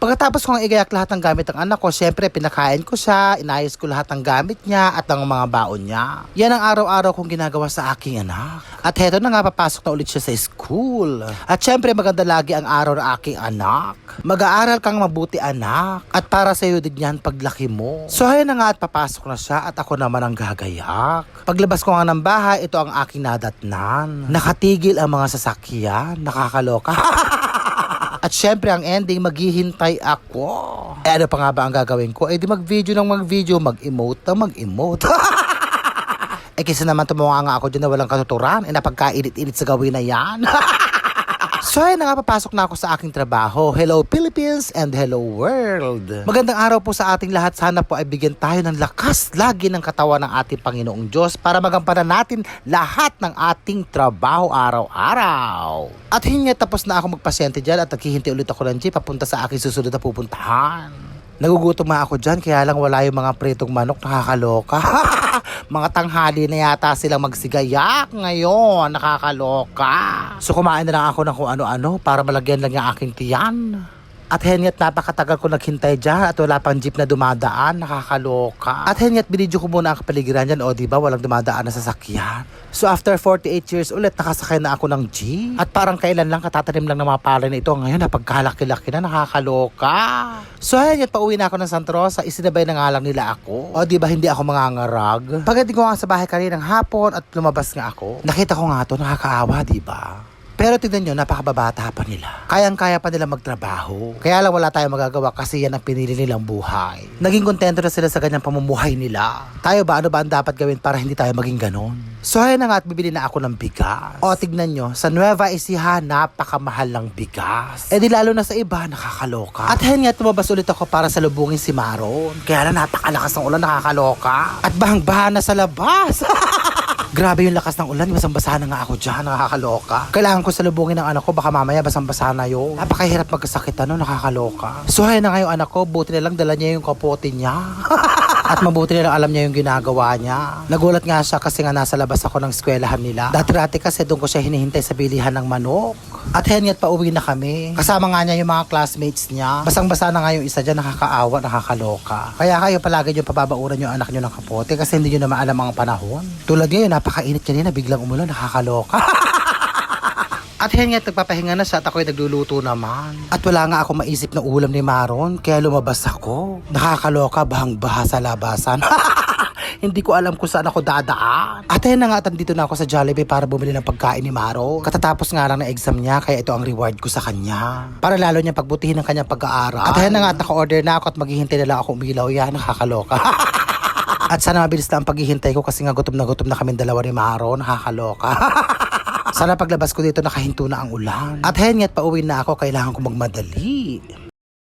Pagkatapos kong igayak lahat ng gamit ng anak ko, syempre pinakain ko siya, inayos ko lahat ng gamit niya at ng mga baon niya. Yan ang araw-araw kong ginagawa sa aking anak. At heto na nga, papasok na ulit siya sa school. At syempre maganda lagi ang araw ng aking anak. Mag-aaral kang mabuti anak. At para sa iyo din yan paglaki mo. So ayun na nga at papasok na siya at ako naman ang gagayak. Paglabas ko nga ng bahay, ito ang aking nadatnan. Nakatigil ang mga sasakyan. Nakakaloka. At syempre ang ending, maghihintay ako. Eh ano pa nga ba ang gagawin ko? Eh di mag-video ng mag-video, mag-emote na mag-emote. eh kisa naman tumunga nga ako dyan na walang katuturan. Eh napagkainit-init sa gawin na yan. So ayun na nga, papasok na ako sa aking trabaho. Hello Philippines and hello world. Magandang araw po sa ating lahat. Sana po ay bigyan tayo ng lakas lagi ng katawan ng ating Panginoong Diyos para magampanan natin lahat ng ating trabaho araw-araw. At hinga tapos na ako magpasyente dyan at naghihintay ulit ako ng jeep papunta sa aking susunod na pupuntahan. Nagugutom ako dyan, kaya lang wala yung mga pritong manok, nakakaloka. mga tanghali na yata silang magsigayak ngayon, nakakaloka. So kumain na lang ako ng kung ano-ano para malagyan lang yung aking tiyan. At hengat napakatagal ko naghintay dyan at wala pang jeep na dumadaan, nakakaloka. At hengat binidyo ko muna ang kapaligiran dyan, o di ba walang dumadaan na sasakyan. So after 48 years ulit, nakasakay na ako ng jeep. At parang kailan lang katatanim lang ng mga palay na ito. Ngayon, napagkalaki-laki na, nakakaloka. So hengat pauwi na ako ng Santa Rosa, isinabay na nga lang nila ako. O di ba hindi ako mangangarag? Pagdating ko nga sa bahay kaninang hapon at lumabas nga ako, nakita ko nga to, nakakaawa, di ba? Pero tignan nyo, napakababata pa nila. Kayang-kaya pa nila magtrabaho. Kaya lang wala tayong magagawa kasi yan ang pinili nilang buhay. Naging kontento na sila sa ganyang pamumuhay nila. Tayo ba, ano ba ang dapat gawin para hindi tayo maging ganon? So ayun na nga at bibili na ako ng bigas. O tignan nyo, sa Nueva Ecija, napakamahal ng bigas. E di lalo na sa iba, nakakaloka. At ayun nga, tumabas ulit ako para salubungin si Maron. Kaya lang napakalakas ng ulan, nakakaloka. At bahang-baha na sa labas. Grabe yung lakas ng ulan, basang-basa na nga ako dyan, nakakaloka. Kailangan ko salubungin ng anak ko, baka mamaya basang-basa na yun. Napakahirap magkasakit, ano, nakakaloka. So, ayun na nga yung anak ko, buti na lang dala niya yung kapote niya. At mabuti na lang alam niya yung ginagawa niya. Nagulat nga siya kasi nga nasa labas ako ng eskwelahan nila. Dati-dati kasi doon ko siya hinihintay sa bilihan ng manok. At hengat pa uwi na kami. Kasama nga niya yung mga classmates niya. Basang-basa na nga yung isa dyan, nakakaawa, nakakaloka. Kaya kayo palagi yung pababauran yung anak niyo ng kapote kasi hindi niyo na maalam ang panahon. Tulad ngayon, napakainit kanina, biglang umulan, nakakaloka. At hen nga, nagpapahinga na siya at ako'y nagluluto naman. At wala nga ako maisip na ulam ni Maron, kaya lumabas ako. Nakakaloka, bahang-baha sa labasan. Hindi ko alam kung saan ako dadaan. At ayun na nga, at andito na ako sa Jollibee para bumili ng pagkain ni Maro. Katatapos nga lang ng exam niya, kaya ito ang reward ko sa kanya. Para lalo niya pagbutihin ang kanyang pag-aaral. At ayun na nga, naka-order na ako at maghihintay na lang ako umilaw yan. Nakakaloka. At sana mabilis na ang paghihintay ko kasi nga gutom na gutom na kami dalawa ni Maro. Nakakaloka. sana paglabas ko dito nakahinto na ang ulan. At hengat pauwi na ako, kailangan ko magmadali.